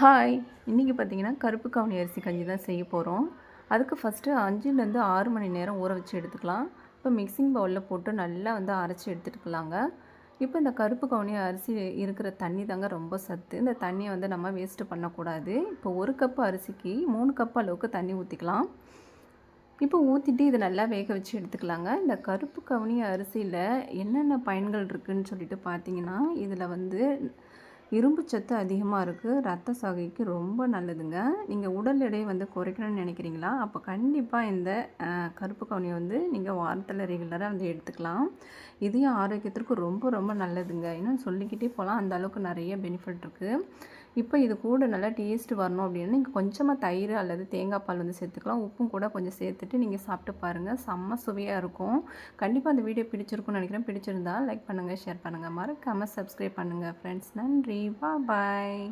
Hi இன்றைக்கி பார்த்தீங்கன்னா கருப்பு கவுனி அரிசி கஞ்சி தான் செய்ய போகிறோம் அதுக்கு ஃபஸ்ட்டு அஞ்சுலேருந்து ஆறு மணி நேரம் ஊற வச்சு எடுத்துக்கலாம். இப்போ மிக்சிங் பவுலில் போட்டு நல்லா வந்து அரைச்சி எடுத்துட்டுக்கலாங்க இப்போ இந்த கருப்பு கவுனி அரிசி இருக்கிற தண்ணி தாங்க ரொம்ப சத்து. இந்த தண்ணியை வந்து நம்ம வேஸ்ட்டு பண்ணக்கூடாது. இப்போ ஒரு கப்பு அரிசிக்கு மூணு கப் அளவுக்கு தண்ணி ஊற்றிக்கலாம் இப்போ ஊற்றிட்டு இதை நல்லா வேக வச்சு எடுத்துக்கலாங்க. இந்த கருப்பு கவுனி அரிசியில் என்னென்ன பயன்கள் இருக்குதுன்னு சொல்லிட்டு பார்த்தீங்கன்னா இதில் வந்து இரும்பு சத்து அதிகமாக இருக்குது ரத்த சகைக்கு ரொம்ப நல்லதுங்க. நீங்கள் உடல் எடையை வந்து குறைக்கணும்னு நினைக்கிறீங்களா? அப்போ கண்டிப்பாக இந்த கருப்பு கவுனியை வந்து நீங்கள் வாரத்தில் ரெகுலராக வந்து எடுத்துக்கலாம். இதையும் ஆரோக்கியத்திற்கு ரொம்ப ரொம்ப நல்லதுங்க. இன்னும் சொல்லிக்கிட்டே போகலாம் அந்த அளவுக்கு நிறைய பெனிஃபிட் இருக்குது இப்போ இது கூட நல்லா டேஸ்ட் வரணும் அப்படின்னா நீங்கள் கொஞ்சமாக தயிர் அல்லது தேங்காய் பால் வந்து சேர்த்துக்கலாம். உப்பும் கூட கொஞ்சம் சேர்த்துட்டு நீங்கள் சாப்பிட்டு பாருங்கள் செம்ம சுவையாக இருக்கும். கண்டிப்பாக அந்த வீடியோ பிடிச்சிருக்கும்னு நினைக்கிறேன். பிடிச்சிருந்தால் லைக் பண்ணுங்கள் ஷேர் பண்ணுங்கள் மறக்காமல் சப்ஸ்கிரைப் பண்ணுங்கள் ஃப்ரெண்ட்ஸ் நன்றி. பா பாய்